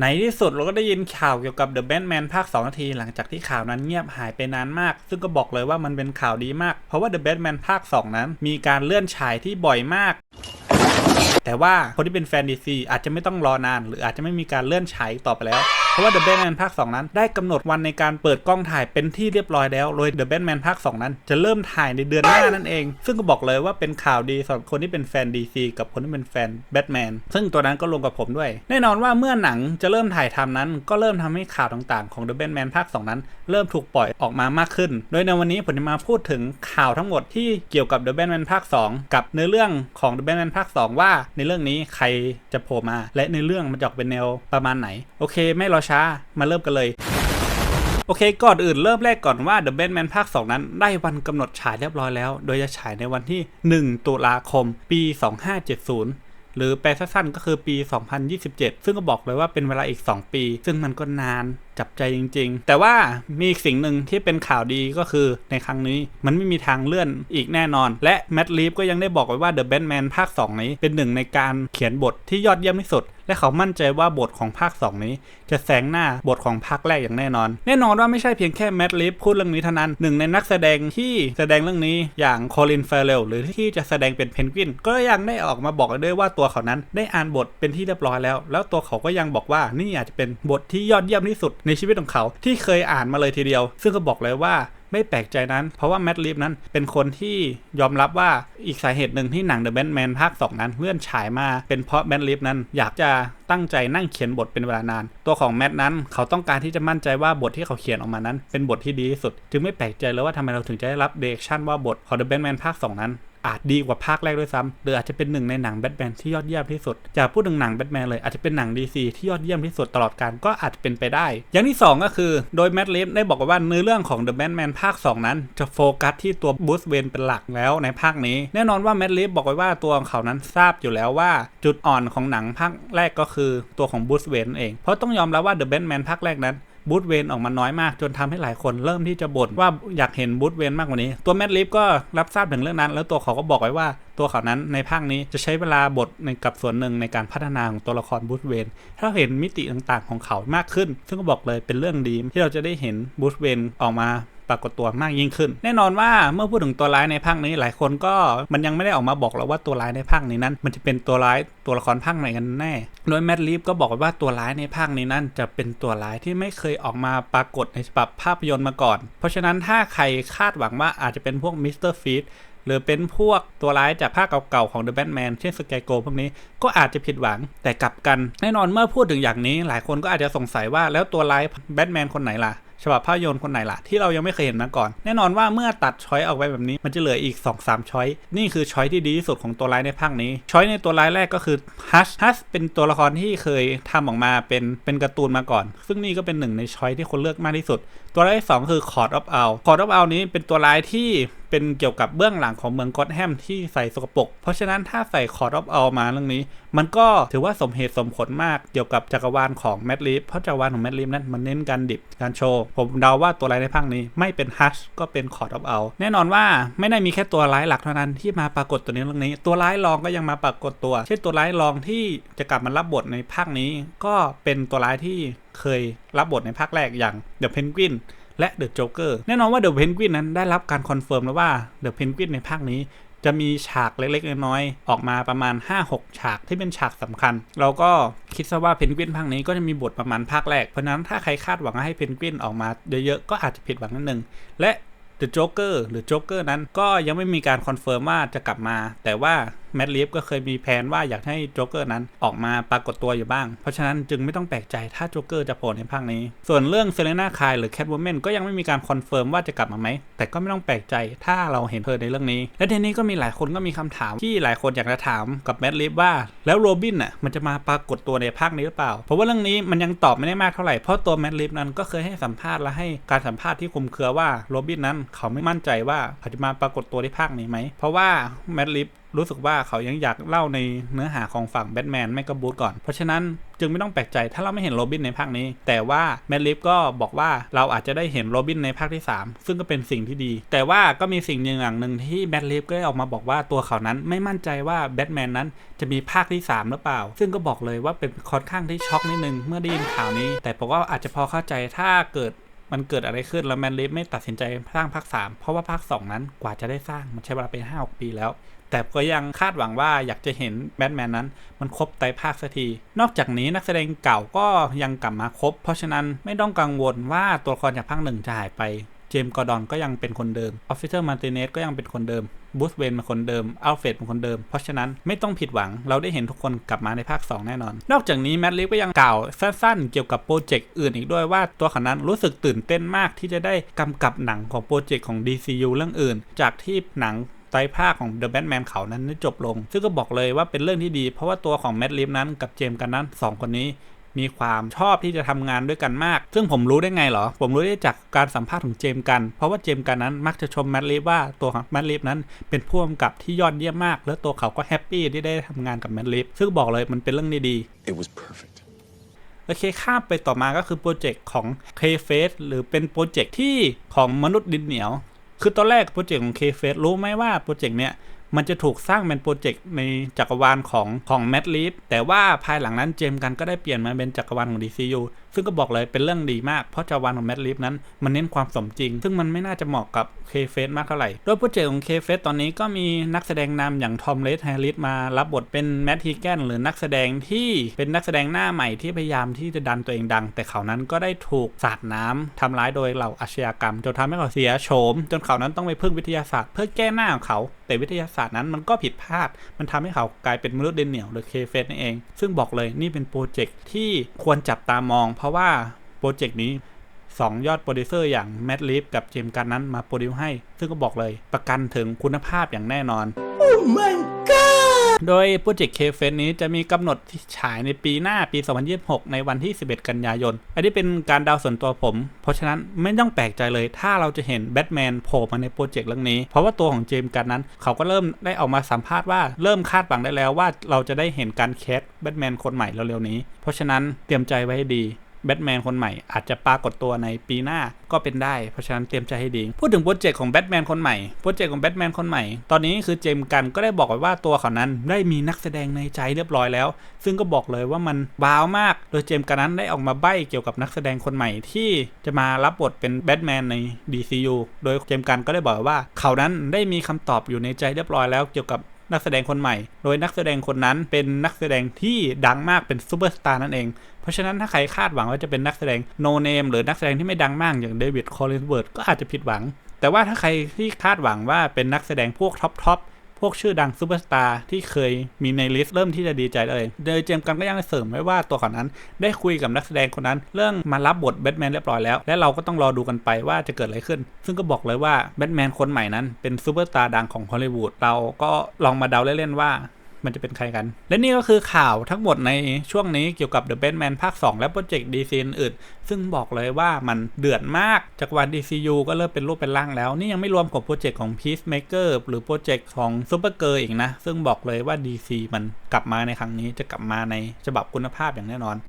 ในที่สุดเราก็ได้ยินข่าวเกี่ยวกับ The Batman ภาค2นาที หลังจากที่ข่าวนั้นเงียบหายไปนานมาก ซึ่งก็บอกเลยว่ามันเป็นข่าวดีมาก เพราะว่า The Batman ภาค 2 นั้น มีการเลื่อนฉายที่บ่อยมาก แต่ว่าคนที่เป็นแฟนดีซีอาจจะไม่ต้องรอนาน หรืออาจจะไม่มีการเลื่อนฉายต่อไปแล้ว เพราะว่า The Batman ภาค 2 นั้น ได้กำหนดวันในการเปิดกล้องถ่ายเป็นที่เรียบร้อยแล้ว โดย The Batman ภาค 2 นั้น จะเริ่มถ่ายในเดือนหน้านั่นเอง ซึ่งก็บอกเลยว่าเป็นข่าวดีสำหรับคนที่เป็นแฟน DC กับคนที่เป็นแฟน Batman ซึ่งตัวนั้นก็รวมกับผมด้วย แน่นอนว่าเมื่อหนังจะเริ่มถ่ายทำนั้น ก็เริ่มทำให้ข่าวต่างๆของ The Batman ภาค 2 นั้น เริ่มถูกปล่อยออกมามากขึ้น โดยในวันนี้ผมจะมาพูดถึงข่าวทั้งหมดที่เกี่ยวกับ The Batman ภาค 2 กับเนื้อเรื่องของ The Batman ภาค 2ว่าในเรื่องนี้ใครจะโผล่มา และในเรื่องมันจะออกเป็นแนวประมาณไหน โอเค ไม่รอช้ามาเริ่มกันเลยโอเค ก่อนอื่นเริ่มแรกก่อนว่า The Batman ภาค 2 นั้น ได้วันกำหนดฉายเรียบร้อยแล้ว โดยจะฉายในวันที่ 1 ตุลาคม ปี 2570 หรือแปลสั้นๆก็คือปี 2027 ซึ่งก็บอกเลยว่าเป็นเวลาอีก 2 ปี ซึ่งมันก็นาน จับใจจริง ๆ แต่ว่ามีอีกสิ่งหนึ่งที่เป็นข่าวดีก็คือในครั้งนี้มันไม่มีทางเลื่อนอีกแน่นอน และแมดลีฟก็ยังได้บอกไว้ว่า The Batman ภาค 2 นี้เป็นหนึ่งในการเขียนบทที่ยอดเยี่ยมที่สุด และเขามั่นใจว่าบทของภาค 2 นี้ จะแซงหน้าบทของภาคแรกอย่างแน่นอน แน่นอนว่าไม่ใช่เพียงแค่แมดลีฟพูดเรื่องนี้เท่านั้นหนึ่งในนักแสดงที่แสดงเรื่องนี้อย่างโคลินเฟรเรลหรือที่จะแสดงเป็นเพนกวินก็ยังได้ออกมาบอกด้วยว่าตัวเขานั้นได้อ่านบทเป็นที่เรียบร้อยแล้ว แล้วตัวเขาก็ยังบอกว่านี่อาจจะเป็นบทที่ยอดเยี่ยมที่สุดในชีวิตของเขาที่เคยอ่านมาเลยทีเดียว ซึ่งก็บอกเลยว่าไม่แปลกใจนั้น เพราะว่าแมดลิฟนั้นเป็นคนที่ยอมรับว่าอีกสาเหตุหนึ่งที่หนัง The Batman ภาค 2 นั้นเลื่อนฉายมา เป็นเพราะแมดลิฟนั้นอยากจะตั้งใจนั่งเขียนบทเป็นเวลานาน ตัวของแมดนั้นเขาต้องการที่จะมั่นใจว่าบทที่เขาเขียนออกมานั้น เป็นบทที่ดีที่สุด จึงไม่แปลกใจเลยว่าทำไมเราถึงจะได้รับเดเรคชั่นว่าบทของ The Batman ภาค 2 นั้น อาจดีกว่าภาคแรกด้วยซ้ำหรืออาจจะเป็นหนึ่งในหนังแบทแมนที่ยอดเยี่ยมที่สุดจะพูดถึงหนังแบทแมนเลยอาจจะเป็นหนัง DC ที่ยอดเยี่ยมที่สุดตลอดการก็อาจจะเป็นไปได้ อย่างที่ 2 ก็คือโดยแมดลิฟได้บอกว่าเนื้อเรื่องของ The Batman ภาค 2 นั้น จะโฟกัสที่ตัวบูสเวนเป็นหลักแล้วในภาคนี้ แน่นอนว่าแมดลิฟบอกไว้ว่าตัวของเขานั้นทราบอยู่แล้วว่า จุดอ่อนของหนังภาคแรกก็คือตัวของบูสเวนเอง เพราะต้องยอมรับว่า The Batman ภาคแรกนั้น บูธเวนออกมาน้อยมาก จนทำให้หลายคนเริ่มที่จะบ่นว่าอยากเห็นบูธเวนมากกว่านี้ ตัวแมดลิฟก็รับทราบถึงเรื่องนั้น แล้วตัวเขาก็บอกไว้ว่าตัวเขานั้นในภาคนี้จะใช้เวลาบทในกับส่วนหนึ่งในการพัฒนาของตัวละครบูธเวนถ้าเราเห็นมิติต่างๆของเขามากขึ้น ซึ่งก็บอกเลยเป็นเรื่องดีที่เราจะได้เห็นบูธเวนออกมา ปรากฏตัวมากยิ่งขึ้น แน่นอนว่าเมื่อพูดถึงตัวร้ายในภาคนี้หลายคนก็มันยังไม่ได้ออกมาบอกหรอกว่าตัวร้ายในภาคนี้นั้น มันจะเป็นตัวร้ายตัวละครภาคไหนกันแน่ โดยแมดลีฟก็บอกว่าตัวร้ายในภาคนี้นั้น จะเป็นตัวร้ายที่ไม่เคยออกมาปรากฏในฉบับภาพยนตร์มาก่อน เพราะฉะนั้นถ้าใครคาดหวังว่าอาจจะเป็นพวกมิสเตอร์ฟีดหรือเป็นพวกตัวร้ายจากภาคเก่าๆของ The Batman เช่นสแกโกพวกนี้ก็อาจจะผิดหวังแต่กลับกัน แน่นอนเมื่อพูดถึงอย่างนี้หลายคนก็อาจจะสงสัยว่าแล้วตัวร้ายแบทแมนคนไหนล่ะ ฉบับภาพยนตร์คนไหนล่ะที่เรายังไม่เคยเห็นมาก่อน แน่นอนว่าเมื่อตัดช้อยออกไปแบบนี้ มันจะเหลืออีก 2-3 ช้อย นี่คือช้อยที่ดีที่สุดของตัวร้ายในภาคนี้ ช้อยในตัวร้ายแรกก็คือฮัชฮัชเป็นตัวละครที่เคยทำออกมาเป็นเป็นการ์ตูนมาก่อน ซึ่งนี่ก็เป็นหนึ่งในช้อยที่คนเลือกมากที่สุด ตัวร้ายที่สองคือคอร์ดออฟเอาคอร์ดออฟเอานี้เป็นตัวร้ายที่ เป็นเกี่ยวกับเบื้องหลังของเมืองก็อตแฮมที่ใส่สกปรกเพราะฉะนั้นถ้าใส่คอร์ดออฟเอามาเรื่องนี้ มันก็ถือว่าสมเหตุสมผลมากเกี่ยวกับจักรวาลของแมดลิฟเพราะจักรวาลของแมดลิฟนั้นมันเน้นการดิบการโชว์ผมเดาว่าตัวร้ายในภาคนี้ไม่เป็นฮัชก็เป็นคอร์ดออฟเอาแน่นอนว่าไม่ได้มีแค่ตัวร้ายหลักเท่านั้นที่มาปรากฏตัวนี้เรื่องนี้ ตัวร้ายรองก็ยังมาปรากฏตัว เช่นตัวร้ายรองที่จะกลับมารับบทในภาคนี้ ก็เป็นตัวร้ายที่เคยรับบทในภาคแรกอย่างเดอะเพนกวิน และเดอะโจ๊กเกอร์แน่นอนว่าเดอะเพนกวินนั้นได้รับการคอนเฟิร์มแล้วว่าเดอะเพนกวินในภาคนี้จะมีฉากเล็กๆ น้อยๆ ออกมาประมาณ 5-6 ฉากที่เป็นฉากสำคัญ เราก็คิดซะว่าเพนกวินภาคนี้ก็จะมีบทประมาณภาคแรก เพราะนั้นถ้าใครคาดหวังให้เพนกวินออกมาเยอะๆ ก็อาจจะผิดหวังนิดนึง และ The Joker หรือ Joker นั้นก็ยังไม่มีการคอนเฟิร์มว่าจะกลับมา แต่ว่าแมดลีฟก็เคยมีแผนว่าอยากให้โจ๊กเกอร์นั้นออกมาปรากฏตัวอยู่บ้าง เพราะฉะนั้นจึงไม่ต้องแปลกใจถ้าโจ๊กเกอร์จะโผล่ในภาคนี้ ส่วนเรื่องเซเลน่าคายหรือแคทว m แมนก็ยังไม่มีการคอนเฟิร์มว่าจะกลับมาไหม แต่ก็ไม่ต้องแปลกใจถ้าเราเห็นเธอในเรื่องนี้ และทีนี้ก็มีหลายคนก็มีคำถามที่หลายคนอยากจะถามกับแมดลีฟว่า แล้วโรบินอะมันจะมาปรากฏตัวในภาคนี้หรือเปล่า เพราะว่าเรื่องนี้มันยังตอบไม่ได้มากเท่าไหร่เพราะตัวแมดลีฟนั้นก็เคยให้สัมภาษณ์และให้การสัมภาษณ์ที่คุมเครือว่าโรบินนั้นเขาไม่มั่นใจว่าเขาจะมาปรากฏตัวในภาคนี้ไหมเพราะว่าแมดลีฟรู้สึกว่าเขายังอยากเล่าในเนื้อหาของฝั่งแบทแมนไม่ก็บูธก่อน เพราะฉะนั้นจึงไม่ต้องแปลกใจถ้าเราไม่เห็นโรบินในภาคนี้ แต่ว่าแมดลิฟก็บอกว่าเราอาจจะได้เห็นโรบินในภาคที่ 3 ซึ่งก็เป็นสิ่งที่ดี แต่ว่าก็มีสิ่งหนึ่งอย่างหนึ่งที่แมดลิฟก็ได้ออกมาบอกว่าตัวเขานั้นไม่มั่นใจว่าแบทแมนนั้นจะมีภาคที่ 3 หรือเปล่า ซึ่งก็บอกเลยว่าเป็นค่อนข้างที่ช็อกนิดนึงเมื่อได้ยินข่าวนี้ แต่ผมก็อาจจะพอเข้าใจถ้าเกิด มันเกิดอะไรขึ้นแล้วแมนลิฟไม่ตัดสินใจสร้างภาค 3 เพราะว่าภาค 2 นั้นกว่าจะได้สร้างมันใช้เวลาเป็น5 6 ปีแล้ว แต่ก็ยังคาดหวังว่าอยากจะเห็นแบทแมนนั้น มันครบไตภาคสักที นอกจากนี้นักแสดงเก่าก็ยังกลับมาครบ เพราะฉะนั้นไม่ต้องกังวลว่าตัวละครจากภาคหนึ่งจะหายไป จมส์กอร์ดอนก็ยังเป็นคนเดิม ออฟฟิเซอร์มาร์ติเนสก็ยังเป็นคนเดิม บูธเวนเป็นคนเดิม อัลเฟรดเป็นคนเดิม เพราะฉะนั้นไม่ต้องผิดหวัง เราได้เห็นทุกคนกลับมาในภาค 2 แน่นอน นอกจากนี้แมดลิฟก็ยังกล่าวสั้นๆ เกี่ยวกับโปรเจกต์อื่นอีกด้วยว่าตัวเขานั้นรู้สึกตื่นเต้นมากที่จะได้กำกับหนังของโปรเจกต์ของ DCU เรื่องอื่น จากที่หนังไตรภาคของ The Batman เขานั้นได้จบลง ซึ่งก็บอกเลยว่าเป็นเรื่องที่ดี เพราะว่าตัวของแมดลิฟนั้นกับเจมส์กันนั้นสองคนนี้ มีความชอบที่จะทำงานด้วยกันมาก ซึ่งผมรู้ได้ไงเหรอ ผมรู้ได้จากการสัมภาษณ์ของเจมส์กัน เพราะว่าเจมส์กันนั้นมักจะชมแมดลิฟว่าตัวของแมดลิฟนั้นเป็นผู้กำกับที่ยอดเยี่ยมมาก แล้วตัวเขาก็แฮปปี้ที่ได้ทำงานกับแมดลิฟซึ่งบอกเลยมันเป็นเรื่องดีๆ It was perfect. โอเคข้ามไปต่อมาก็คือโปรเจกต์ของ k f a c e หรือเป็นโปรเจกต์ที่ของมนุษย์ดินเหนียว คือตอนแรกโปรเจกต์ของ k f a c e รู้ไหมว่าโปรเจกต์เนี้ย มันจะถูกสร้างเป็นโปรเจกต์ในจักรวาลของของแม l ลีฟแต่ว่าภายหลังนั้นเจมส์กันก็ได้เปลี่ยนมาเป็นจักรวาลของ DCU ซึ่งก็บอกเลยเป็นเรื่องดีมาก เพราะจักรวาลของแม l ลีฟนั้นมันเน้นความสมจริง ซึ่งมันไม่น่าจะเหมาะกับ k f a c e มากเท่าไหร่ โดยโปรเจกต์ของ k f a c e ตอนนี้ก็มีนักแสดงนำอย่างทอมเลสแฮร์ริสมารับบทเป็นแม t ทีแกนหรือนักแสดงที่เป็นนักแสดงหน้าใหม่ที่พยายามที่จะดันตัวเองดัง แต่เขานั้นก็ได้ถูกสาดน้ำทำร้ายโดยเหล่าอาชญากรรมจนทำให้เขาเสียโฉมจนเขานั้นต้องไปพึ่งวิทยาศาสตร์เพื่อแก้หน้าของเขา แต่วิทยาศาสตร์นั้นมันก็ผิดพลาด มันทำให้เขากลายเป็นมนุษย์เดนเหนียวหรือเคเฟสนั่นเอง ซึ่งบอกเลยนี่เป็นโปรเจกต์ที่ควรจับตามอง เพราะว่าโปรเจกต์นี้ 2 ยอดโปรดิวเซอร์อย่างแมดลิฟกับเจมกันนั้นมาโปรดิวให้ ซึ่งก็บอกเลยประกันถึงคุณภาพอย่างแน่นอน โดยโปรเจกต์เคเฟนนี้จะมีกำหนดฉายในปีหน้าปี 2026 ในวันที่ 11 กันยายน อันนี้เป็นการดาวส่วนตัวผม เพราะฉะนั้นไม่ต้องแปลกใจเลย ถ้าเราจะเห็นแบทแมนโผล่มาในโปรเจกต์เรื่องนี้ เพราะว่าตัวของเจมส์กันนั้น เขาก็เริ่มได้ออกมาสัมภาษณ์ว่าเริ่มคาดหวังได้แล้วว่าเราจะได้เห็นการแคสแบทแมนคนใหม่เร็วๆนี้ เพราะฉะนั้นเตรียมใจไว้ให้ดี แบทแมนคนใหม่อาจจะปรากฏตัวในปีหน้าก็เป็นได้ เพราะฉะนั้นเตรียมใจให้ดี พูดถึงโปรเจกต์ของแบทแมนคนใหม่ โปรเจกต์ของแบทแมนคนใหม่ ตอนนี้คือเจมส์กันก็ได้บอกไว้ว่าตัวเขานั้นได้มีนักแสดงในใจเรียบร้อยแล้ว ซึ่งก็บอกเลยว่ามันว้าวมาก โดยเจมส์กันนั้นได้ออกมาใบ้เกี่ยวกับนักแสดงคนใหม่ที่จะมารับบทเป็นแบทแมนใน DCU โดยเจมส์กันก็ได้บอกว่าเขานั้นได้มีคำตอบอยู่ในใจเรียบร้อยแล้วเกี่ยวกับ นักแสดงคนใหม่ โดยนักแสดงคนนั้นเป็นนักแสดงที่ดังมากเป็นซูเปอร์สตาร์นั่นเอง เพราะฉะนั้นถ้าใครคาดหวังว่าจะเป็นนักแสดงโนเนมหรือนักแสดงที่ไม่ดังมากอย่างเดวิดคอลลินเวิร์ดก็อาจจะผิดหวัง แต่ว่าถ้าใครที่คาดหวังว่าเป็นนักแสดงพวกท็อปทอป พวกชื่อดังซูเปอร์สตาร์ที่เคยมีในลิสต์เริ่มที่จะดีใจเลยโดยเจมส์กันก็ยังเสริมไว้ว่าตัวเขานั้น ได้คุยกับนักแสดงคนนั้น เรื่องมารับบทแบทแมนเรียบร้อยแล้ว และเราก็ต้องรอดูกันไปว่าจะเกิดอะไรขึ้น ซึ่งก็บอกเลยว่าแบทแมนคนใหม่นั้นเป็นซูเปอร์สตาร์ดังของฮอลลีวูดเราก็ลองมาเดาเล่นๆว่า มันจะเป็นใครกัน และนี่ก็คือข่าวทั้งหมดในช่วงนี้เกี่ยวกับ The Batman ภาค 2 และโปรเจกต์ DC อื่น ซึ่งบอกเลยว่ามันเดือดมากจากวัน DCU ก็เริ่มเป็นรูปเป็นร่างแล้ว นี่ยังไม่รวมกับโปรเจกต์ของ Peacemaker หรือโปรเจกต์ของ Supergirl อีกนะ ซึ่งบอกเลยว่า DC มันกลับมาในครั้งนี้จะกลับมาในฉบับคุณภาพอย่างแน่นอน